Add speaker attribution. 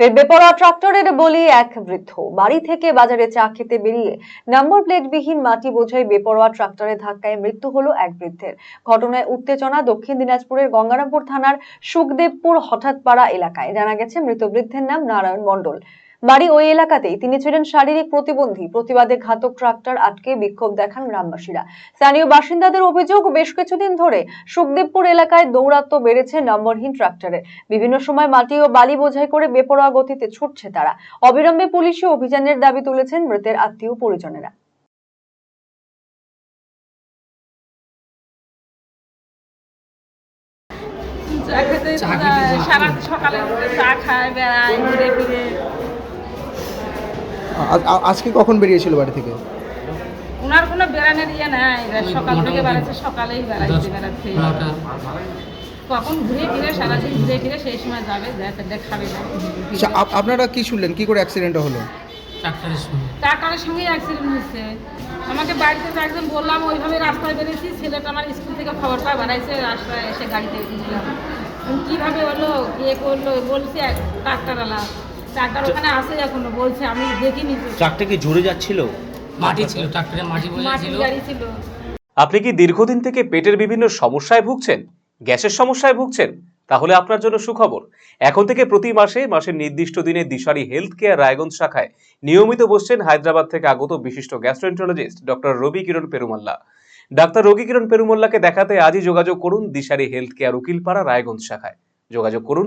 Speaker 1: ফের বেপরোয়া ট্রাক্টরের বলি এক বৃদ্ধ। বাড়ি থেকে বাজারে চা খেতে বেরিয়ে নম্বর প্লেটবিহীন মাটি বোঝাই বেপরোয়া ট্রাক্টরের ধাক্কায় মৃত্যু হলো এক বৃদ্ধের। ঘটনায় উত্তেজনা দক্ষিণ দিনাজপুরের গঙ্গারামপুর থানার সুখদেবপুর হঠাৎপাড়া এলাকায়। জানা গেছে, মৃত বৃদ্ধের নাম নারায়ণ মণ্ডল। বাড়ি ওই এলাকাতেই তিনি ছিলেন শারীরিক প্রতিবন্ধী। প্রতিবাদে ঘাতক ট্রাক্টর আটকে বিক্ষোভ দেখান গ্রামবাসীরা। স্থানীয় বাসিন্দাদের অভিযোগ বেশ কিছুদিন ধরে সুখদেবপুর এলাকায় দৌরাত্ম্য বেড়েছে নম্বরহীন ট্রাক্টরের বিভিন্ন সময় মাটি ও বালি বোঝাই করে বেপরোয়া গতিতে ছুটছে তারা। অবিলম্বে পুলিশি অভিযানের দাবি তুলেছেন মৃতের আত্মীয় পরিজনেরা।
Speaker 2: সারা সকালে চা খায় বেড়ায় ঘুরে ফিরে।
Speaker 3: আজকে কখন বেরিয়েছিল বাড়ি থেকে?
Speaker 2: ওনার কোনো বেড়ানোর ইয়ে নাই সকাল থেকে বেড়াচ্ছে সকালেই বেড়াচ্ছে বেড়াচ্ছে। কখন ঘুরে ফিরে সারাদিন ঘুরে ফিরে সেই সময় যাবে দেখাবে
Speaker 3: আচ্ছা, আপ- আপনারা কি শুনলেন? কি করে অ্যাক্সিডেন্টটা হলো?
Speaker 2: টাকার সঙ্গে। অ্যাক্সিডেন্ট হয়েছে। আমাকে বাড়িতে তো একদম বললাম ওইভাবে রাস্তায় বেরিয়েছি ছেলেটা আমার স্কুল থেকে খবর পায় বাড়াইছে রাস্তায় এসে গাড়িতে উঠলাম কীভাবে হলো? কে করল? বলছে ট্রাক্টারওয়ালা ট্রাক্টার ওখানে আসে এখনও বলছে আমি দেখিনি।
Speaker 4: ট্রাকটা কি জোরে যাচ্ছিল?
Speaker 5: মাটি ছিল ট্রাক্টরে মাটি
Speaker 2: মাটির গাড়ি ছিল।
Speaker 6: আপনি কি দীর্ঘদিন থেকে পেটের বিভিন্ন সমস্যায় ভুগছেন? গ্যাসের সমস্যায় ভুগছেন? তাহলে আপনার জন্য সুখবর। এখন থেকে প্রতি মাসে মাসের নির্দিষ্ট দিনে দিশারি হেলথ কেয়ার রায়গঞ্জ শাখায় নিয়মিত বসছেন হায়দ্রাবাদ থেকে আগত বিশিষ্ট গ্যাস্ট্রোএন্টারোলজিস্ট ডক্টর রবি কিরণ পেরুমাল্লা। ডাক্তার রবি কিরণ পেরুমাল্লাকে দেখাতে আজই যোগাযোগ করুন দিশারি হেলথ কেয়ার উকিলপাড়া রায়গঞ্জ শাখায়। যোগাযোগ করুন